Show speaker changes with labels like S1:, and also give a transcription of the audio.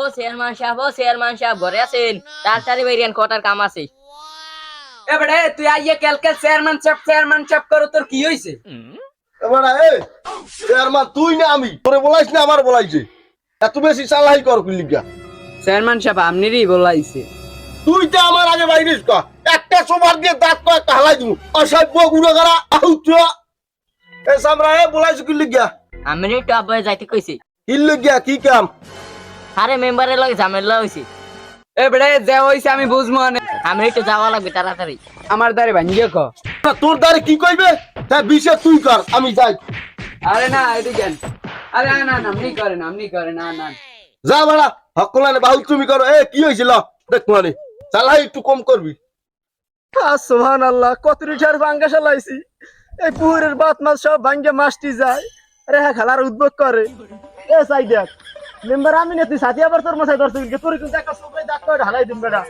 S1: ও chairman সাহেব ও chairman সাহেব ঘরে আছেন? তাড়াতাড়ি বেরিয়ান কটার কাম আছে।
S2: এবারে তুই আইয়ে কালকে চেয়ারম্যান চাপ চেয়ারম্যান চাপ করো তোর কি হইছে?
S3: এবারে এ চেয়ারম্যান তুই না আমি। তোরে বলাইস না আমার বলাইছে। এত বেশি চালাই কর কুলিগা
S2: চেয়ারম্যান সাহেব আপনিরই বলাইছে।
S3: তুই তো আমার আগে বাইরিস কা। একটা সোমার দিয়ে দাঁত কয় একটা হালাই দিমু অসভ্য গুণগারা আউট এ সামরা এ বলাইছ কুলিগা
S1: আমি আব্বাই যাইতে কইছি।
S3: কিলিগা কি কাম?
S1: আরে মেম্বারের লগে ঝামেলা হইছে।
S2: এবারে যে হইছে আমি বুঝব না
S1: আমি একটু যাওয়া লাগবে তাড়াতাড়ি।
S2: আমার দ্বারে ভাঙ্গিয়ে ক।
S3: তোর দ্বারে কি কইবে? তা বিশে তুই কর আমি যাই।
S2: আরে না এদিকে আরে না না আপনি করেন আপনি করেন না না।
S3: যা বাড়া হকলানে বাহুল তুমি করো। এ কি হয়েছিল দেখ মানে চালাই একটু কম করবি।
S4: সোহান আল্লাহ কত লিটার ভাঙ্গা চালাইছি এই পুকুরের বাত মাছ সব ভাঙ্গে মাছটি যায়। আরে হ্যাঁ খেলার উদ্যোগ করে। এ সাই দেখ। মেম্বার আমি না তুই সাথী আবার তোর মাথায় ধরছিস তোর কিন্তু একটা সবাই ডাক করে ঢালাই দিন বেটা।